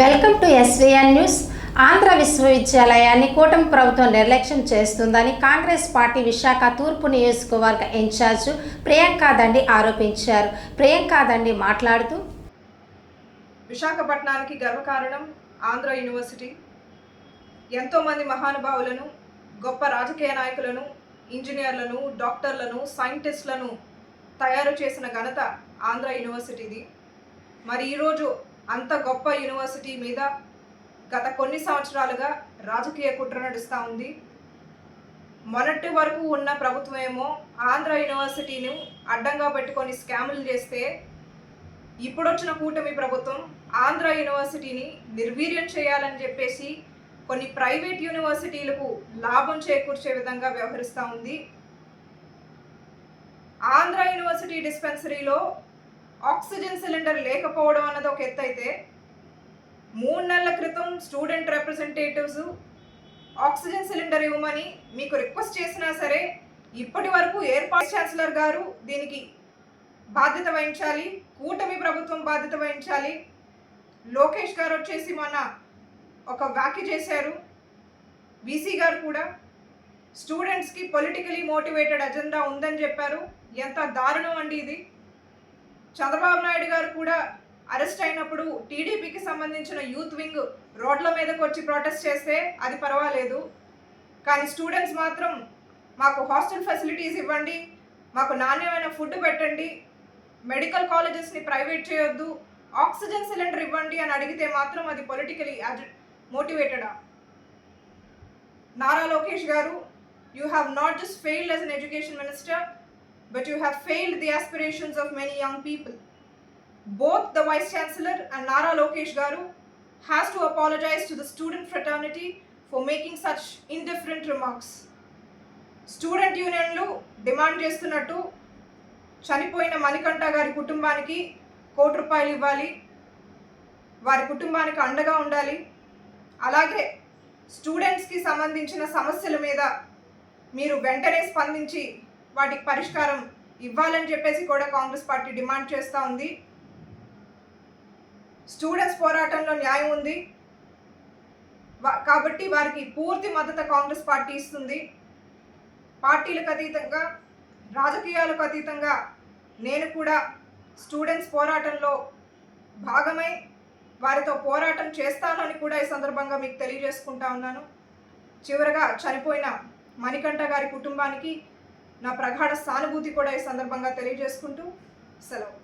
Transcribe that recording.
Welcome to SVN news Andhra విశ్వవిద్యాలయాన్ని కూటమి ప్రభుత్వం నిర్లక్ష్యం చేస్తుందని కాంగ్రెస్ పార్టీ విశాఖ తూర్పు నియోజకవర్గ ఇన్ఛార్జ్ ప్రియాంకా దండి ఆరోపించారు. ప్రియాంకా దండి మాట్లాడుతూ విశాఖపట్నానికి గర్వకారణం ఆంధ్ర యూనివర్సిటీ. ఎంతోమంది మహానుభావులను గొప్ప రాజకీయ నాయకులను ఇంజనీర్లను డాక్టర్లను సైంటిస్టులను తయారు చేసిన ఘనత ఆంధ్ర యూనివర్సిటీది. మరి ఈరోజు అంత గొప్ప యూనివర్సిటీ మీద గత కొన్ని సంవత్సరాలుగా రాజకీయ కుట్ర నడుస్తూ ఉంది. మొన్నటి వరకు ఉన్న ప్రభుత్వం ఏమో ఆంధ్ర యూనివర్సిటీని అడ్డంగా పెట్టుకొని స్కాములు చేస్తే ఇప్పుడొచ్చిన కూటమి ప్రభుత్వం ఆంధ్ర యూనివర్సిటీని నిర్వీర్యం చేయాలని చెప్పేసి కొన్ని ప్రైవేట్ యూనివర్సిటీలకు లాభం చేకూర్చే విధంగా వ్యవహరిస్తూ ఉంది. ఆంధ్ర యూనివర్సిటీ డిస్పెన్సరీలో ఆక్సిజన్ సిలిండర్ లేకపోవడం అన్నది ఒక ఎత్తు అయితే మూడు నెలల క్రితం స్టూడెంట్ రిప్రజెంటేటివ్స్ ఆక్సిజన్ సిలిండర్ ఇవ్వమని మీకు రిక్వెస్ట్ చేసినా సరే ఇప్పటి వరకు ఏర్పాటు ఛాన్సలర్ గారు దీనికి బాధ్యత వహించాలి కూటమి ప్రభుత్వం బాధ్యత వహించాలి. లోకేష్ గారు వచ్చేసి మొన్న ఒక వ్యాఖ్య చేశారు. బీసీ గారు కూడా స్టూడెంట్స్కి పొలిటికలీ మోటివేటెడ్ అజెండా ఉందని చెప్పారు. ఎంత దారుణం అండి ఇది. చంద్రబాబు నాయుడు గారు కూడా అరెస్ట్ అయినప్పుడు టీడీపీకి సంబంధించిన యూత్ వింగ్ రోడ్ల మీదకు వచ్చి ప్రొటెస్ట్ చేస్తే అది పర్వాలేదు. కానీ స్టూడెంట్స్ మాత్రం మాకు హాస్టల్ ఫెసిలిటీస్ ఇవ్వండి మాకు నాణ్యమైన ఫుడ్ పెట్టండి మెడికల్ కాలేజెస్ని ప్రైవేట్ చేయొద్దు ఆక్సిజన్ సిలిండర్ ఇవ్వండి అని అడిగితే మాత్రం అది politically మోటివేటెడా Nara Lokesh garu you have not just failed as an education minister but you have failed the aspirations of many young people. Both the Vice Chancellor and Nara Lokesh Garu has to apologize to the student fraternity for making such indifferent remarks. Student యూనియన్లు demand చేస్తున్నట్టు చనిపోయిన మణికంఠ గారి కుటుంబానికి కోటి రూపాయలు ఇవ్వాలి వారి కుటుంబానికి అండగా ఉండాలి అలాగే స్టూడెంట్స్కి సంబంధించిన సమస్యల మీద మీరు వెంటనే స్పందించి వాటికి పరిష్కారం ఇవ్వాలని చెప్పేసి కూడా కాంగ్రెస్ పార్టీ డిమాండ్ చేస్తూ ఉంది. స్టూడెంట్స్ పోరాటంలో న్యాయం ఉంది. కాబట్టి వారికి పూర్తి మద్దతు కాంగ్రెస్ పార్టీ ఇస్తుంది. పార్టీలకు అతీతంగా రాజకీయాలకు అతీతంగా నేను కూడా స్టూడెంట్స్ పోరాటంలో భాగమై వారితో పోరాటం చేస్తానని కూడా ఈ సందర్భంగా మీకు తెలియజేసుకుంటా ఉన్నాను. చివరగా చనిపోయిన మణికంఠ గారి కుటుంబానికి నా ప్రగాఢ సానుభూతి కూడా ఈ సందర్భంగా తెలియజేసుకుంటూ సెలవు.